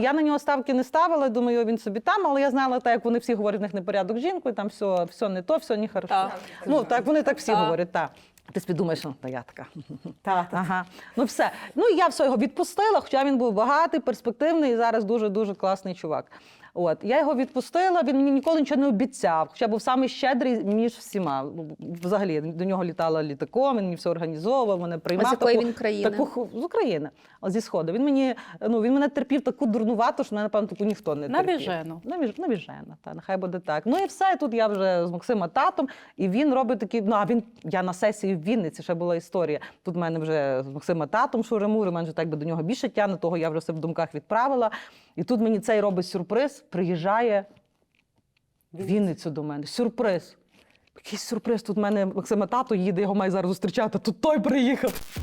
Я на нього ставки не ставила, думаю, він собі там, але я знала, так як вони всі говорять, в них непорядок з жінкою, там все, все не то, все не хорошо. Так. Ну так вони так всі Так. говорять, так. Ти собі думаєш, ну, та я така. Так, Ага. Ну все. Ну я все його відпустила, хоча він був багатий, перспективний і зараз дуже дуже класний чувак. От я його відпустила. Він мені ніколи нічого не обіцяв. Хоча був самий щедрий між всіма. Взагалі я до нього літала літаком, він мені все організовував, мене приймав. А з якої таку- він країни? Таку, з України, а зі сходу. Він мені ну він мене терпів таку дурнувату, що мене напевно таку ніхто не терпів. Навіжену. Навіж, навіжена, та нехай буде так. Ну і все. Тут я вже з Максима татом, і він робить такі. Ну а він я на сесії в Вінниці ще була історія. Тут в мене вже з Максима татом Шуремур, і мене вже так би до нього більше тягне, того я вже все в думках відправила. І тут мені цей робить сюрприз, приїжджає в Вінницю до мене. Сюрприз. Якийсь сюрприз. Тут в мене Максима тато їде, його має зараз зустрічати. Тут той приїхав.